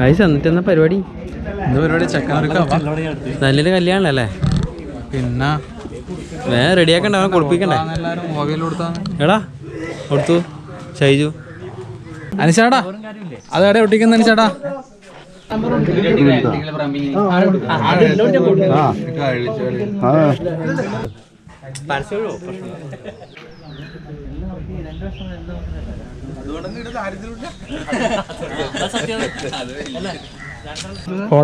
Guys എന്നിട്ട് എന്നാ പരിപാടി? നല്ലൊരു കല്യാണല്ലേ പിന്നെ? വേറെ റെഡിയാക്കണ്ട അവനെ കുളിപ്പിക്കണ്ടേ എടാ കൊടുത്തു. ഷൈജു. അനുശാടാ അത് എവിടെ ഒട്ടിക്കുന്ന അനുശാടാ ഫോട്ടോ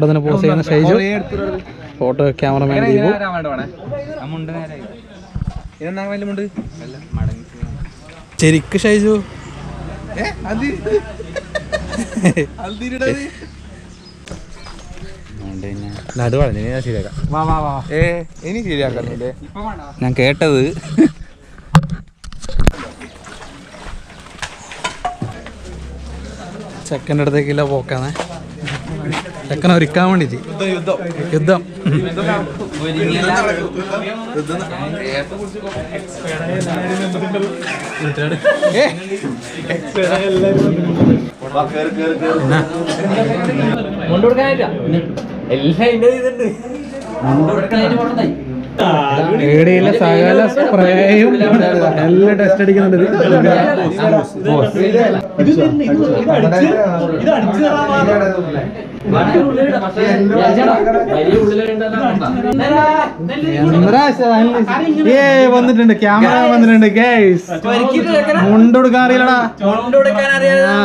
തന്നെ പോസ് ചെയ്യുന്ന ഷൈജു. Photo cameraman Deepu. ശരിക്ക് ഷൈജു. ശരിയാക്കാം. ഞാൻ കേട്ടത്. ചെക്കന്റെ അടുത്തേക്കില്ല പോക്കാന്ന്. ചെക്കൻ ഒരുക്കാൻ വേണ്ടിട്ട്. യുദ്ധം. ഏടിയിലെ സകല സ്പ്രേയും എല്ലാം ടെസ്റ്റ് അടിക്കുന്നുണ്ട്. ഏ വന്നിട്ടുണ്ട്? ക്യാമറ വന്നിട്ടുണ്ട് ഗൈസ്. മുണ്ടൊടുക്കാൻ അറിയില്ലടാ.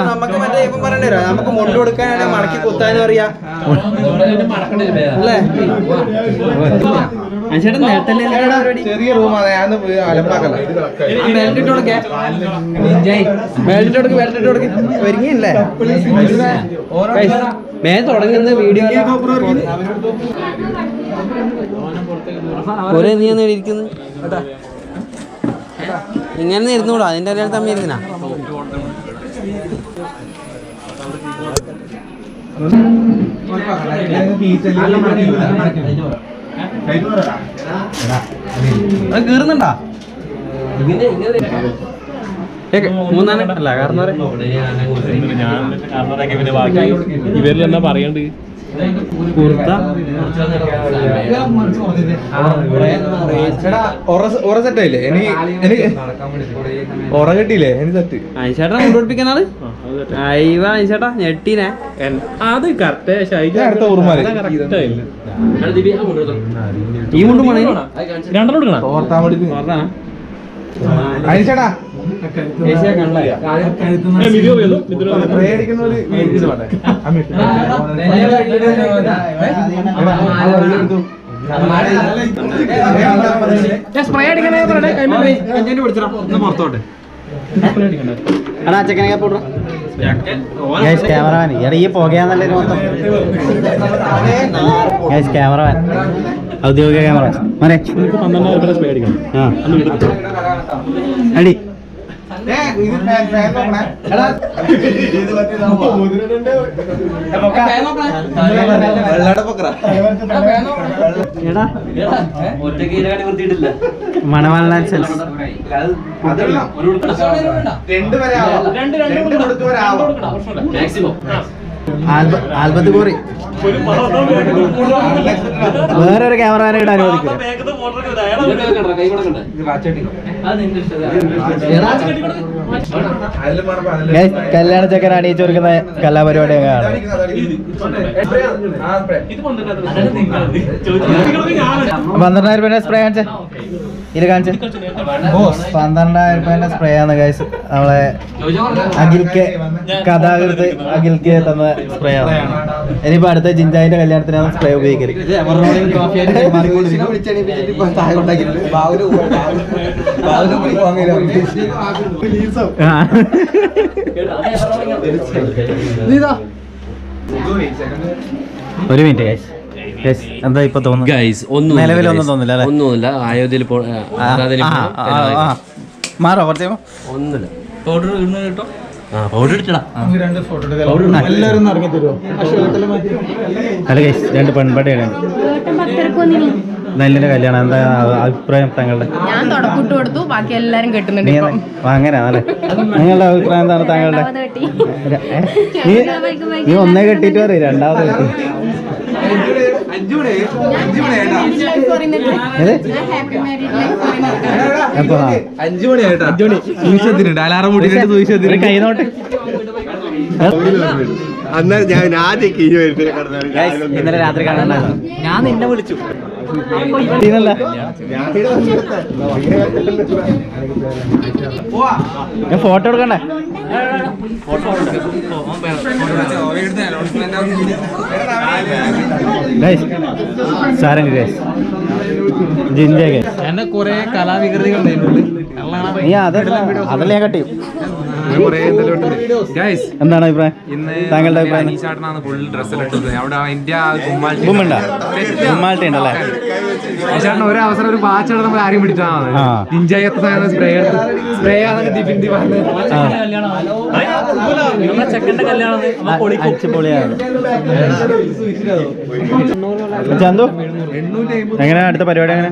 നമുക്ക് മറ്റേ ഇപ്പം പറയണ്ടേ നമുക്ക് മുണ്ട് കൊടുക്കാനാണ് മടക്കി കുത്താനും അറിയാം. ചെറിയ റൂമാണ് ഞാൻ അലമ്പാക്കല്ല ഒരുങ്ങിയില്ലേ? മേ തുടങ്ങുന്ന വീഡിയോ ഒരേ നീ ഒന്ന് ഇരിക്കുന്നു ഇങ്ങനെ ഇരുന്നൂടാ. അതിന്റെ അറിയാൻ തമ്മിൽ ഇരുന്നാ. കീറുന്നുണ്ടാ? മൂന്നാണ് അല്ല ഇവരിൽ പറയണ്ട് കുർത്ത. എടാ ഒറ സെറ്റ് ആയില്ലേ ഇനി എനിക്ക് ഒറ കിട്ടിയില്ലേ? എനിക്ക് സെറ്റ് അയച്ചേട്ടാ കൊണ്ടുപിടിപ്പിക്കുന്ന ആൾ? അയ്യ അയച്ചേട്ടാ ഞെട്ടീനെ. അത് കറക്റ്റ് ഞാൻ അടുത്ത ഊർമാര് ഈ മുണ്ട് മണി രണ്ടെണ്ണം എടുക്കണം? ഓർത്താൻ വേണ്ടി അനിച്ചേട്ടാ സ്പ്രേ അഞ്ചിന്റെ ഒന്ന് പുറത്തോട്ട് എടാ ചെക്കനെ പോട്ടോ ക്യാമറമാൻ എടാ ഈ പുകയാന്നല്ലേ മൊത്തം ക്യാമറമാൻ ഔദ്യോഗിക ക്യാമറ മനെ പന്ത്രണ്ടായിരം സ്പ്രേ അടിക്കണം ആ അന്ന് വീട്ടിൽ അടി മണവാളൻ സെൽസ് രണ്ട് വരെ ആവാം. രണ്ട് കൊടുക്ക് വരെ ആവാം ആൽബത്ത് കോറി വേറൊരു ക്യാമറമാനെ ഇടാൻ അനുവദിക്കില്ല. കല്യാണ ചക്കനാണ് അണിയിച്ചു കൊടുക്കുന്ന കലാപരിപാടി അങ്ങ് കാണാം. പന്ത്രണ്ടായിരം രൂപ സ്പ്രേ കാണിച്ചേ. ഇത് ബോസ്. പന്ത്രണ്ടായിരം രൂപേന്റെ സ്പ്രേ ആണ് ഗൈസ് നമ്മളെ അഖിൽക്ക് കഥാകൃത്ത് അഖിൽക്ക് തന്ന സ്പ്രേ ആണ്. ഇനിയിപ്പോ അടുത്ത ജിഞ്ചായിന്റെ കല്യാണത്തിനാണ് സ്പ്രേ ഉപയോഗിക്കൽ. ആ. ഒരു മിനിറ്റ് ഗൈസ് എന്താ ഇപ്പൊ തോന്നുന്നു ഗൈസ് ഒന്നും നിലവിലൊന്നും തോന്നില്ല അല്ലേ? ഒന്നുമില്ല. അയോധ്യയിൽ പോ- ആ, ആ, ആരാധനയിൽ ആ, പോ- ആ, ആ. മാറോ കുറച്ച്? ഒന്നുമില്ല. പൗഡർ കേട്ടോ? ആ പൗഡർ ഇട്ടടാ. അല്ല ഗൈസ് രണ്ട് പെൺപടയാണ് നെല്ലിന്റെ കല്യാണം. എന്താ അഭിപ്രായം താങ്കളുടെ? ഞാൻ തുടക്കൂട്ട് കൊടുത്തു ബാക്കി എല്ലാരും കെട്ടുന്നുണ്ട് അങ്ങനെയാണല്ലേ നിങ്ങളുടെ അഭിപ്രായം എന്താണ് താങ്കളുടെ? കെട്ടി. നീ ഒന്നേ കെട്ടിട്ട് പറയും രണ്ടാമത് കെട്ടി. അഞ്ചു അഞ്ചു മണി അലാറം കൂട്ടിട്ട് അന്നേരം ഞാൻ ആദ്യം ഇന്നലെ രാത്രി കാണാൻ ഞാൻ നിന്നെ വിളിച്ചു. ഞാൻ ഫോട്ടോ എടുക്കണ്ടേ? സാരംഗ് ഗൈസ് ജിഞ്ച ഗൈസ് എന്നെ കൊറേ കലാവികൃതികൾ നീ അതല്ല അതല്ല ഞാൻ കട്ടി ഗൈസ് എന്താണ് അഭിപ്രായം? താങ്കളുടെ അഭിപ്രായം ഗുമ്മാൾട്ടി ഉണ്ടല്ലേ? ഒരു അവസരം ഒരു വാച്ച് നമ്മൾ ആരെയും പിടിച്ചാണ് ആ. ഇഞ്ചയത്തെ സ്പ്രേ സ്പ്രേ ചന്തു? എങ്ങനെ അടുത്ത പരിപാടി എങ്ങനെ?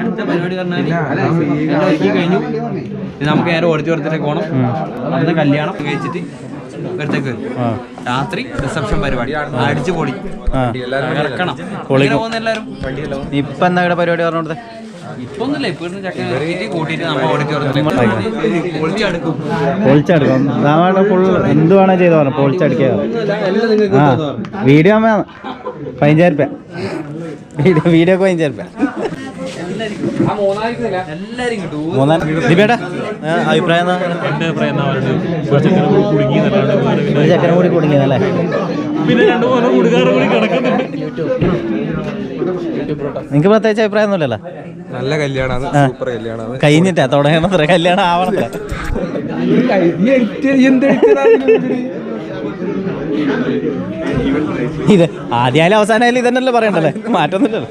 അടുത്ത പരിപാടി പറഞ്ഞാൽ കഴിഞ്ഞു. നമുക്ക് നേരെ ഓഡിറ്റോറിയത്തിലേക്ക് പോകണം അന്ന് കല്യാണം കഴിച്ചിട്ട് ഇവിടത്തേക്ക് വരും. രാത്രി റിസപ്ഷൻ പരിപാടി. അടിച്ചു പൊളി. ഇറക്കണം പോകുന്ന എല്ലാവരും. ഇപ്പൊ എന്താ ഇവിടെ പരിപാടി പറഞ്ഞോടത്തെ? ഇപ്പൊ ഒന്നുമില്ല ഇപ്പൊ നമ്മൾ പൊളിച്ചെടുക്കും. ഫുൾ എന്ത് വേണേ ചെയ്തോ പറഞ്ഞു? പൊളിച്ചടിക്കുക. വീഡിയോ അമ്മ പതിനഞ്ചായിരം രൂപ വീഡിയോ പതിനഞ്ചായിരം രൂപ എല്ലാരും അഭിപ്രായം? എന്റെ അഭിപ്രായം ചെക്കനെ കൂടി കുടുങ്ങി എന്നല്ലാണ്ട് പിന്നെ- ഒരു കൂടി കുടുങ്ങിയതല്ലേ പിന്നെ രണ്ടു മൂന്ന് കുടുകാറ് കൂടി കിടക്കുന്നുണ്ട്. നിങ്ങക്ക് പ്രത്യേകിച്ച് അഭിപ്രായം ഒന്നുമില്ലല്ലോ നല്ല കല്യാണമാണ് ആ. സൂപ്പർ കല്യാണമാണ് കഴിഞ്ഞിട്ടാ തുടങ്ങണത്ര കല്യാണം ആവണത്ര. ഇത് ആദ്യമായാലും അവസാനമായാലും ഇതന്നെയല്ലേ പറയണ്ടല്ലേ? മാറ്റൊന്നുമില്ലല്ലോ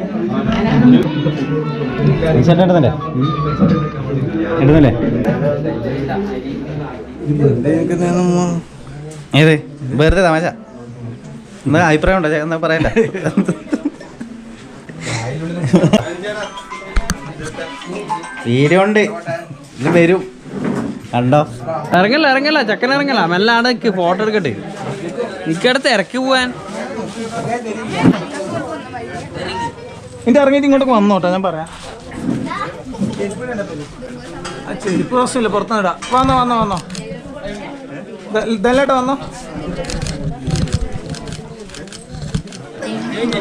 ഏത്? വെറുതെ തമാശ. എന്നാ അഭിപ്രായം ഉണ്ടോ? എന്നാ പറയണ്ട? തീരുണ്ട് ഇത് വരും. കണ്ടോ? ഇറങ്ങല്ല ഇറങ്ങല്ല. ചക്കൻ ഇറങ്ങല്ല. മെല്ലെ ഫോട്ടോ എടുക്കട്ടെ. നിക്കടുത്ത് ഇറക്കി പോവാൻ. എന്റെ ഇറങ്ങിയിട്ട് ഇങ്ങോട്ട് വന്നോട്ടെ ഞാൻ പറയാം. ചെരുപ്പ് പ്രശ്നമില്ല പുറത്തുനിന്നിടാം വന്നോ വന്നോ വന്നോ. ഇതല്ലേട്ടോ വന്നോ.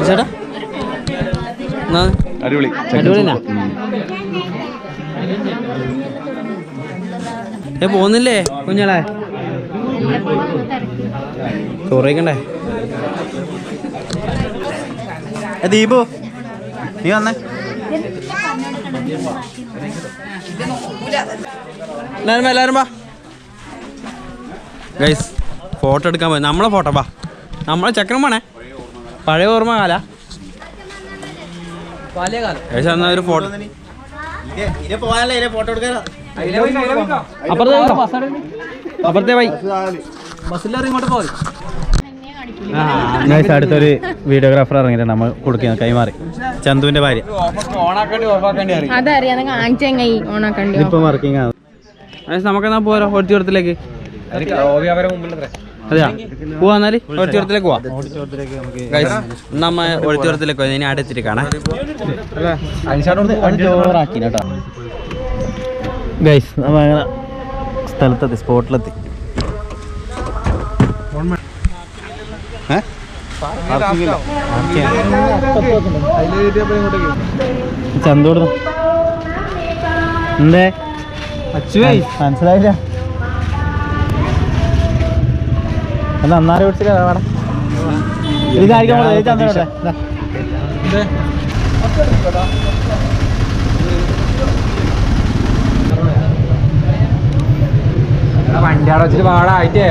ചേട്ടാ? അടിപൊളി. അടിപൊളിനാ ഏ പോന്നില്ലേ കുഞ്ഞാളെ? ചോറിക്കണ്ടേ ദീപോ ദീപു. നീ വന്നേ. എല്ലാരും എല്ലാരും വാ. ഗൈസ് ഫോട്ടോ എടുക്കാൻ പോയി. നമ്മളെ ഫോട്ടോ വാ. നമ്മളെ ചക്രം വേണേ. പഴയ ഓർമ്മ കാല. ഗൈസ് എന്നാ ഒരു ഫോട്ടോ പോയി അപ്പുറത്തെ അപ്പുറത്തെ വൈ ഗൈസ് അടുത്തൊരു വീഡിയോഗ്രാഫർ ഇറങ്ങിയിട്ടുണ്ട് നമ്മൾ കൊടുക്കുന്നത് കൈമാറി. ചന്തുവിന്റെ ഭാര്യ. ഇതിപ്പോ വർക്കിംഗ് ആണ്. നമുക്കെന്നാ പോരാ ഓടിച്ചോടത്തിലേക്ക് അതെയാ? പോവാ എന്നാൽ? ഓഡിറ്റോറിയത്തിലേക്ക് പോവാ. ഗൈസ് നമ്മ ഓഡിറ്റോറിയത്തിലേക്ക് പോയി ഇനി അടുത്തിട്ട് കാണാം. ചോറാക്കി കേട്ടോ ഗൈസ് നമ്മ അങ്ങനെ സ്ഥലത്തെത്തി സ്പോട്ടിലെത്തി ഏ? Parking ഇല്ല. Parking ആണ്. ചന്തു കൊടുത്തു. എന്തേ? മനസ്സിലായില്ല. എന്നാ അന്നാരെ പിടിച്ചിട്ട് വേണം ഇതായിരിക്കും ചന്ദ്രനോട്ടെ വണ്ടി അവിടെ വെച്ചിട്ട് പാടായിട്ടേ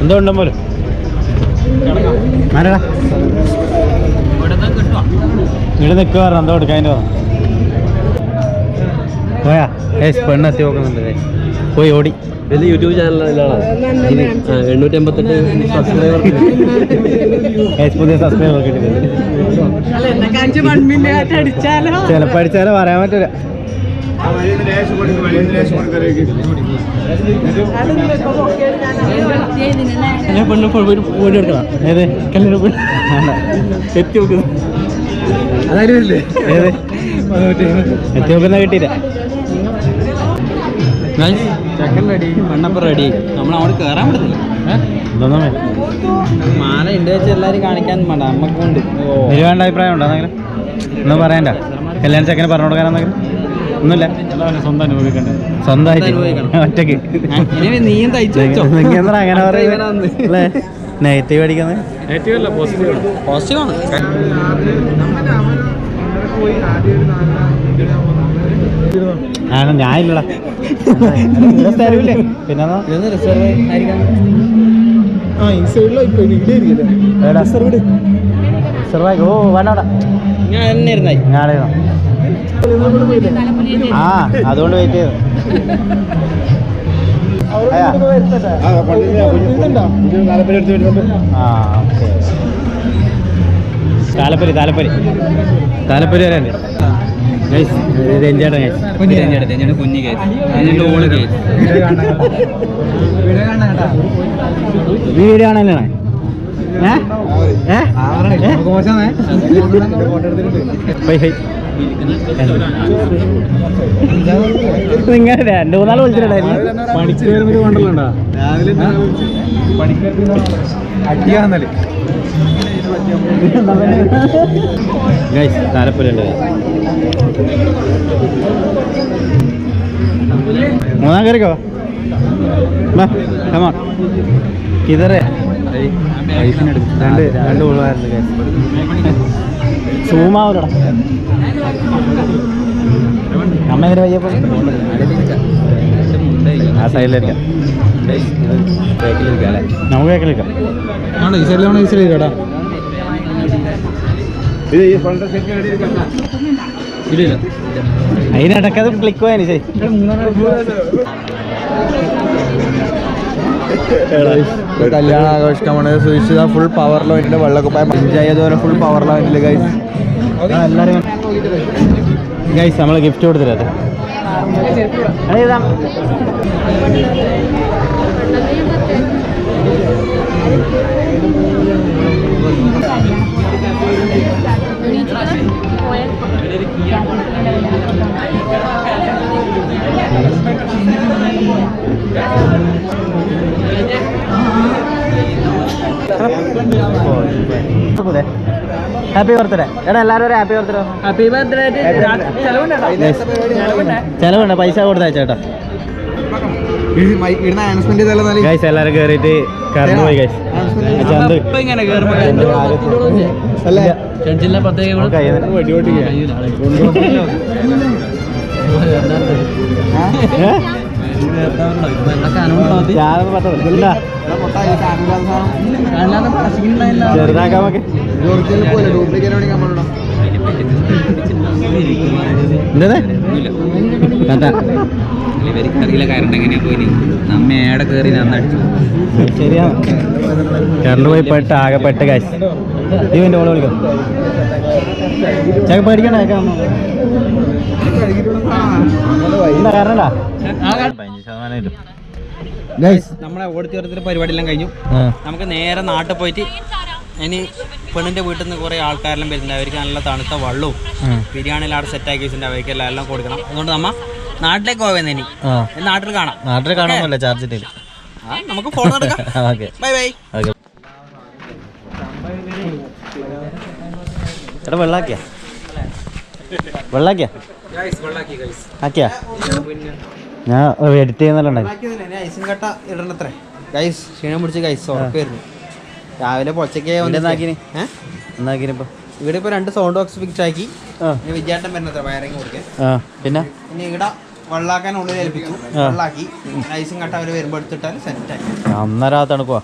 എന്തോ പോലും ഇവിടെ നിൽക്കുക പറഞ്ഞു എന്തോ എടുക്കാൻ പോയാ ഏസ് പെണ്ണ് നോക്കുന്നുണ്ട്. പോയി ഓടി വലിയ യൂട്യൂബ് ചാനലാണ് എണ്ണൂറ്റി എൺപത്തെട്ട് സബ്സ്ക്രൈബർ പുതിയ സബ്സ്ക്രൈബർ കിട്ടിയിട്ടുണ്ട് ചിലപ്പോൾ അടിച്ചാലോ? പറയാൻ പറ്റൂല. പെണ്ണ് പോയി എടുക്കണം. ഏത്? കല്യാണം പെണ്ണ് എത്തി നോക്കുന്നു ഏത്? എത്തി നോക്കുന്ന കിട്ടിയില്ല. ചെക്കൻ റെഡി പെണ്ണപ്പം റെഡി നമ്മൾ അവിടെ കയറാൻ പറ്റത്തില്ല. മാല ഉണ്ട് വെച്ച് കാണിക്കാൻ വേണ്ട നമുക്കുണ്ട് കൊണ്ട് ഒരുപാട് അഭിപ്രായം ഉണ്ടോ എന്തെങ്കിലും ഒന്നും പറയണ്ട. കല്യാണ ചെക്കന് പറഞ്ഞു കൊടുക്കാനെന്തെങ്കിലും ഒന്നുമില്ല. സ്വന്തം അനുഭവിക്കണ്ടേ? സ്വന്തമായിട്ട്. ഒറ്റയ്ക്ക് നീയും തയ്ച്ചു അങ്ങനെ. അല്ലേ? നെഗറ്റീവ് അടിക്കുന്നത്? നെഗറ്റീവ് അല്ല പോസിറ്റീവ് ആണ്. ഞാൻ ഇല്ലടാ ഇവിടെ സ്ഥലമില്ലേ പിന്നെ ഇതൊന്ന് റിസർവ് ആയിരിക്കാം ചെറുതായി ഓ വേണ്ട ഞാൻ തന്നെ ഇരുന്നായി. ഞാളെ ആ അതുകൊണ്ട് വെയിറ്റ് ചെയ്തു. അയ്യാ. ആ ഓക്കെ. താലപ്പരി താലപ്പരി താലപ്പരി വരെ ഉണ്ട് ഗൈസ് ഇത് എൻജോയ്ഡ് ഗൈസ് കുഞ്ഞു കേസ് ഓൾ കേസ് വീഡിയോ ആണല്ലേ. നിങ്ങൾ രണ്ട് മൂന്നാൾ വിളിച്ചിട്ടുണ്ടായിരുന്നു. പണിക്ക് വരുന്നൊരു കൊണ്ടല്ലോ അടിയാന്നല്ലേ ഗൈസ് മൂന്നാം കയറിക്കോ? കമോൺ ഇതറേ രണ്ട് ഉള്ളായിരുന്നു അമ്മ എങ്ങനെ വയ്യപ്പോ ആ സൈഡിലിരിക്കാം നമുക്ക് കേൾക്കലിരിക്കാം ആണോ ഈ സൈഡിലാണോ ഈ സൈഡിൽ കേട്ടാ അതിനിടക്കത് ക്ലിക്ക് പോയാൽ ശരി. കല്യാണം ആഘോഷിക്കാൻ സുരക്ഷിത ഫുൾ പവറിൽ വേണ്ടിയിട്ട് വെള്ളക്കുപ്പായ. പഞ്ചായത്ത് ഫുൾ പവറിൽ വേണ്ടിയിട്ട് ഗൈസ് എല്ലാവരും ഗൈസ് നമ്മൾ ഗിഫ്റ്റ് കൊടുത്തില്ലേ ഹാപ്പി ബർത്ത്ഡേ എടാ എല്ലാവരും ഒരു ഹാപ്പി ബർത്ത്ഡേ ഹാപ്പി ബർത്ത്ഡേ ചെലവുണ്ട് പൈസ കൊടുത്താ ചേട്ടാ ഗൈസ് എല്ലാവരും കയറിയിട്ട് കറന്നു പോയി ഗൈസ് ചന്ത്. എന്താ അറിയില്ല കറണ്ട് എങ്ങനെയാ പോയി നമ്മ ഏടെ നന്നടിച്ചു ശരിയാണ് കറണ്ട് പോയി പെട്ട് ആകെ പെട്ട് കാശ് ഇവന്റെ ഓൾ വിളിക്കാം ചേക്ക് ഗൈസ് നമ്മളെ ഓഡിറ്റോറിയത്തിലെ പരിപാടി എല്ലാം കഴിഞ്ഞു നമുക്ക് നേരെ നാട്ടിൽ പോയിട്ട് ഇനി പെണ്ണിന്റെ വീട്ടിൽ നിന്ന് കുറെ ആൾക്കാരെല്ലാം വരുന്നുണ്ട്. അവർക്ക് നല്ല തണുത്ത വെള്ളവും ബിരിയാണിയിൽ അവിടെ സെറ്റ് ആക്കി വെച്ചിട്ടുണ്ട്. അവർക്ക് എല്ലാം എല്ലാം കൊടുക്കണം. അതുകൊണ്ട് നമ്മ നാട്ടിലേക്ക് പോവുന്നത് ഇനി. നാട്ടിൽ കാണാം. നാട്ടിൽ കാണാമല്ല ചാർജ് നമുക്ക് ഫോൺ എടുക്കാം. ബൈ ബൈ എടാ വെള്ളാക്കിയാ. വെള്ളാക്കിയാ? ആക്കിയാ? ഞാൻ എഡിറ്റ് ചെയ്യുന്നല്ലോ ഉണ്ടായി ഐസും കട്ട ഇടണത്രേ. ഗൈസ് ക്ഷീണം പിടിച്ച് ഗൈസ് ഉറപ്പായിരുന്നു. രാവിലെ പൊച്ചയ്ക്ക് ഇവിടെ എന്നാക്കിന് ഇപ്പൊ? ഇവിടെ രണ്ട് സൗണ്ട് ബോക്സ് ഫിക്സ് ആക്കി. വിജയാട്ടം വരുന്നത് വയറിങ് കൊടുക്കാൻ. പിന്നെ പിന്നെ? ഇനി ഇവിടെ വെള്ളാക്കാൻ ഉള്ളിൽ ഏൽപ്പിച്ചു. വെള്ളാക്കി. ഐസും കട്ട അവർ വരുമ്പോ എടുത്തിട്ടാൽ ആക്കി. അന്നേരം ആ തണുക്കുവാ.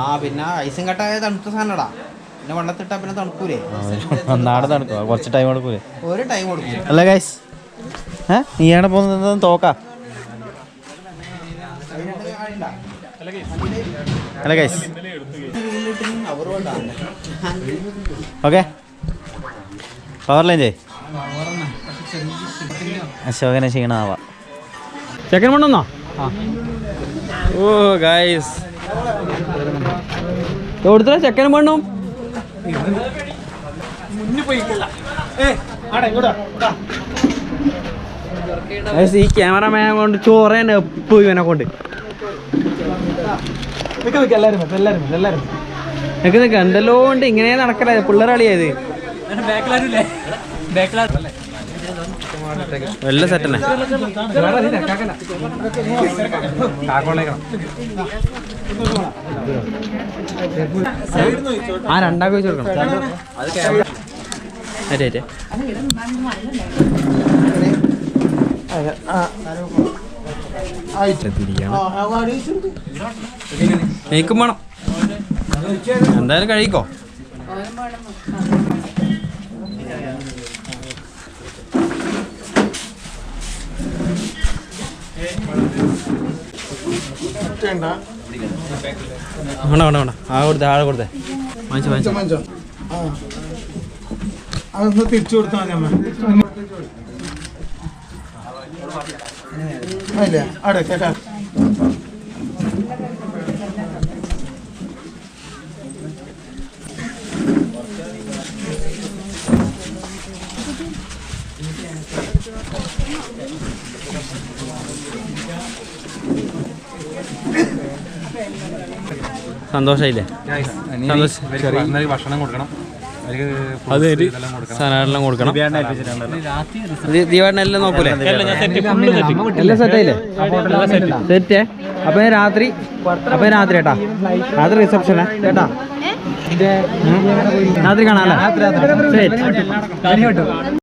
ആ പിന്നെ ഐസും കട്ട തണുത്ത സാധനടാ. പിന്നെ വെള്ളത്തിട്ടാ പിന്നെ തണുക്കൂലേ? നാടെ തണുക്കുവാ കുറച്ച് ടൈം എടുക്കൂലേ? ഒരു ടൈം കൊടുക്കും അല്ല ഗൈസ് ഏ? നീയാണ് പോകുന്നത് തോക്കാ. അല്ല ഗൈസ് ഓക്കെ പവർ ലൈൻ ചെയ് അശോകനെ ക്ഷീണാവാ. ചെക്കൻ മണ്ണോ ഓ ഗൈസ് എവിടുത്തെ ചെക്കൻ മണ്ണും ഈ ക്യാമറമാൻ കൊണ്ട് ചോറേനെ എപ്പോ ഇവനെ കൊണ്ട്? നിനക്ക് നിക്ക് എന്തെല്ലോ ഉണ്ട് ഇങ്ങനെ നടക്കല പിള്ളേരളിയത് വല്ല സെറ്റന്നെ ആ രണ്ടാം വെച്ച് കൊടുക്കണം. അതെ അതെ മേക്കും വേണം. എന്തായാലും കഴിക്കോ? വേണ്ട. വേണ്ട വേണ്ട ആ കൊടുത്തേ ആളെ കൊടുത്തേ. വാങ്ങിച്ചു വാങ്ങിച്ചു. അതൊന്ന് തിരിച്ചു കൊടുത്താൽ മതി അമ്മ. അല്ലേ അവിടെ കേട്ടാ. സന്തോഷായില്ലേ? സന്തോഷം ഭക്ഷണം കൊടുക്കണം. സാധനങ്ങളെല്ലാം കൊടുക്കണം. നോക്കൂലേ? എല്ലാം സെറ്റ് ആയില്ലേ സെറ്റ്. അപ്പൊ രാത്രി അപ്പൊ രാത്രി കേട്ടാ. രാത്രി റിസപ്ഷനാ കേട്ടാ? ഉം. രാത്രി കാണാല്ലേ ശരി